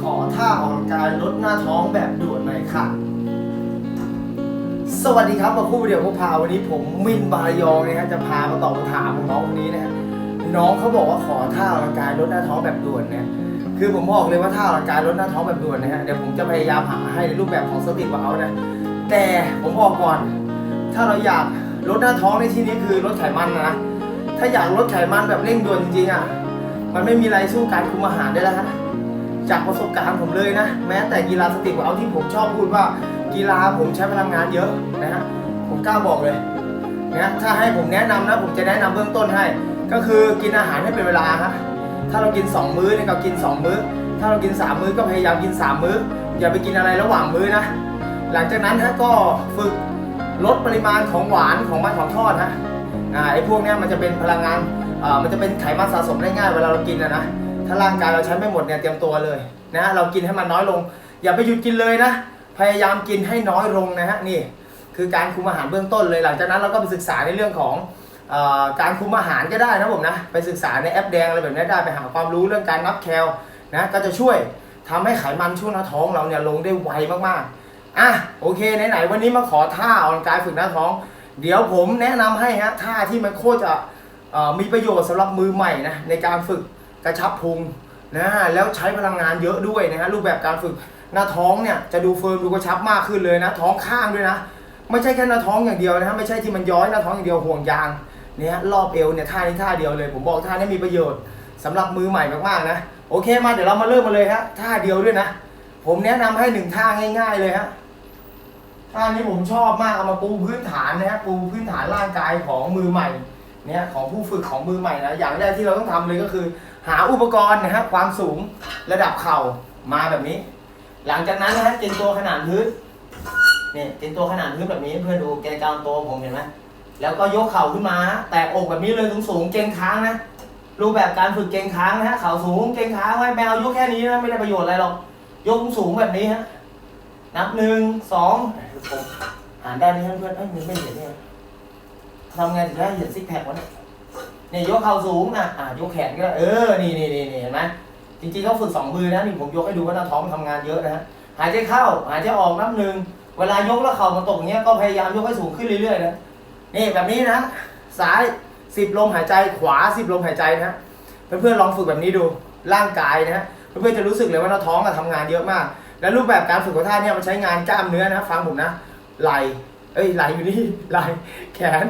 ขอท่าออกกำลังกายลดหน้าท้องแบบด่วนหน่อยค่ะ สวัสดีครับมาคู่เดียวพวกพาวันนี้ผมมินบารยองนะฮะจะพามาตอบคำถามของน้องคนนี้นะฮะน้องเขาบอกว่าขอท่าออกกำลังกายลดหน้าท้องแบบด่วนเนี่ยคือผมบอกเลยว่าท่าออกกำลังกายลดหน้าท้องแบบด่วนนะฮะเดี๋ยวผมจะพยายามหาให้ในรูปแบบของสติวาเอานะแต่ผมบอกก่อน ถ้าเราอยากลดหน้าท้องในที่นี้คือลดไขมันนะถ้าอยากลดไขมันแบบเร่งด่วนจริงๆอะ มันไม่มีอะไรสู้การคุมอาหารได้แล้วฮะจากประสบการณ์ผมเลยนะ แม้แต่กีฬาสติกเอาที่ผมชอบพูดว่ากีฬาผมใช้พลังงานเยอะนะฮะผมกล้าบอกเลยนะถ้าให้ผมแนะนำนะผมจะแนะนำเบื้องต้นให้ ก็คือกินอาหารให้เป็นเวลาฮะถ้าเรากิน 2 มื้อเนี่ยก็กิน 2 มื้อ ถ้าเรากิน 3 มื้อก็พยายามกิน 3 มื้อ อย่าไปกินอะไรระหว่างมื้อนะ หลังจากนั้นฮะก็ฝึกลดปริมาณของหวานของมันของทอดฮะอ่าไอ้พวกเนี้ยมันจะเป็นพลังงาน มันจะเป็นไขมันสะสมได้ง่ายเวลาเรากินนะนะ ถ้าร่างกายเราใช้ไม่หมดเนี่ยเตรียมตัวเลยนะ เรากินให้มันน้อยลง อย่าไปหยุดกินเลยนะ พยายามกินให้น้อยลงนะฮะนี่ คือการคุมอาหารเบื้องต้นเลย หลังจากนั้นเราก็ไปศึกษาในเรื่องของอการคุมอาหารก็ได้นะผมนะ ไปศึกษาในแอปแดงอะไรแบบนี้ได้ไปหาความรู้เรื่องการนับแคลนะก็จะช่วยทำให้ไขมันช่วงหน้าท้องเราเนี่ยลงได้ไวมากๆอะโอเคไหนๆวันนี้มาขอท่าออกกำลังกายฝึกหน้าท้อง เดี๋ยวผมแนะนำให้ฮะท่าที่มันโคตรจะ มีประโยชน์สำหรับมือใหม่นะในการฝึกกระชับพุงนะแล้วใช้พลังงานเยอะด้วยนะฮะรูปแบบการฝึกหน้าท้องเนี่ยจะดูเฟิร์มดูกระชับมากขึ้นเลยนะท้องข้างด้วยนะไม่ใช่แค่หน้าท้องอย่างเดียวนะฮะไม่ใช่ที่มันย้อยหน้าท้องอย่างเดียวห่วงยางเนี่ยรอบเอวเนี่ยท่านี้ท่าเดียวเลย ผมบอกท่านี้มีประโยชน์สำหรับมือใหม่มากๆนะโอเคมาเดี๋ยวเรามาเริ่มมาเลยฮะท่าเดียวด้วยนะ ผมแนะนำให้หนึ่งท่าง่าย ๆเลยฮะท่านี้ผมชอบมากเอามาปูพื้นฐานนะฮะปูพื้นฐานร่างกายของมือใหม่ เนี่ยของผู้ฝึกของมือใหม่นะอย่างแรกที่เราต้องทำเลยก็คือ หาอุปกรณ์นะฮะความสูงระดับเข่ามาแบบนี้ หลังจากนั้นนะฮะเกณฑ์ตัวขนาดพื้นเนี่ยเกณฑ์ตัวขนาดพื้นแบบนี้เพื่อนดูแกนกลางตัวผมเห็นไหมแล้วก็ยกเข่าขึ้นมา แตะอกแบบนี้เลยสูงสูงๆเกงค้างนะรูปแบบการฝึกเกงค้างนะฮะเข่าสูงเกงค้างไว้แมวยกแค่นี้นะไม่ได้ประโยชน์อะไรหรอกยกสูงแบบนี้ฮะนับหนึ่งสองผมอ่านได้ไหมเพื่อนเอ้ยมันไม่เห็นเนี่ย ทำไงถึงได้เห็นซิกแพควะเนี่ยเนี่ยยกเข่าสูงนะอ่ายกแขนก็เออนี่นี่นี่เห็นไหมจริงๆเขาฝึกสองมือนะนี่ผมยกให้ดูว่าหน้าท้องมันทำงานเยอะนะฮะหายใจเข้าหายใจออกนับหนึ่งเวลายกแล้วเข่ามันตกอย่างเงี้ยก็พยายามยกให้สูงขึ้นเรื่อยๆนะนี่แบบนี้นะซ้ายสิบลมหายใจขวาสิบลมหายใจนะเพื่อนๆลองฝึกแบบนี้ดูร่างกายนะเพื่อนๆจะรู้สึกเลยว่าหน้าท้องอะทำงานเยอะมาก และรูปแบบการฝึกของท่าเนี่ยมันใช้งานกล้ามเนื้อนะฟังผมนะไหล เอ้ยไหลอยู่นี่ไหลแขน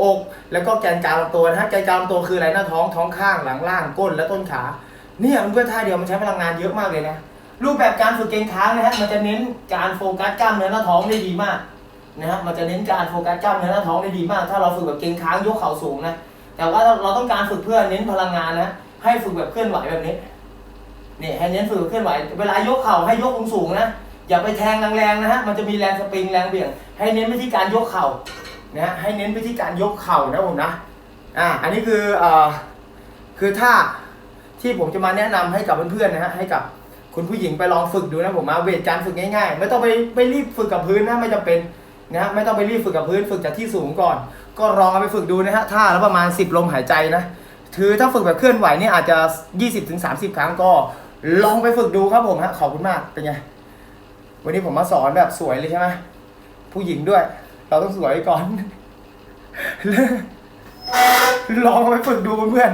อก แล้วก็แกนกลางลำตัวนะฮะแกนกลางลำตัวคืออะไรหน้าท้องท้องข้างหลังล่างก้นและต้นขาเนี่ยมันเพื่อท่าเดียวมันใช้พลังงานเยอะมากเลยนะรูปแบบการฝึกเกรงค้างนะฮะมันจะเน้นการโฟกัสกล้ามเนื้อหน้าท้องได้ดีมากนะฮะมันจะเน้นการโฟกัสกล้ามเนื้อหน้าท้องได้ดีมาก ถ้าเราฝึกแบบเกรงค้างยกเข่าสูงนะแต่ว่าเราต้องการฝึกเพื่อเน้นพลังงานนะให้ฝึกแบบเคลื่อนไหวแบบนี้เนี่ยให้เน้นฝึกเคลื่อนไหว เวลายกเข่าให้ยกสูงๆนะ อย่าไปแทงแรงๆนะฮะ มันจะมีแรงสปริงแรงเบี่ยง ให้เน้นไปที่การยกเข่านะฮะ ให้เน้นไปที่การยกเข่านะผมนะ อ่า อันนี้คือเอ่อคือท่าที่ผมจะมาแนะนำให้กับเพื่อนๆนะฮะ ให้กับคุณผู้หญิงไปลองฝึกดูนะผมมาเวทการฝึกง่ายๆ ไม่ต้องไปไปรีบฝึกกับพื้นนะไม่จำเป็นนะไม่ต้องไปรีบฝึกกับพื้นฝึกจากที่สูงก่อน ก็ลองเอาไปฝึกดูนะฮะท่าและประมาณ 10 ลมหายใจนะคือถ้าฝึกแบบเคลื่อนไหวเนี่ยอาจจะ 20-30 ครั้งก็ ลองไปฝึกดูครับผมฮะขอบคุณมากเป็นไง วันนี้ผมมาสอนแบบสวยเลยใช่ไหมผู้หญิงด้วย เราต้องสวยก่อนลองไปฝึกดูเพื่อน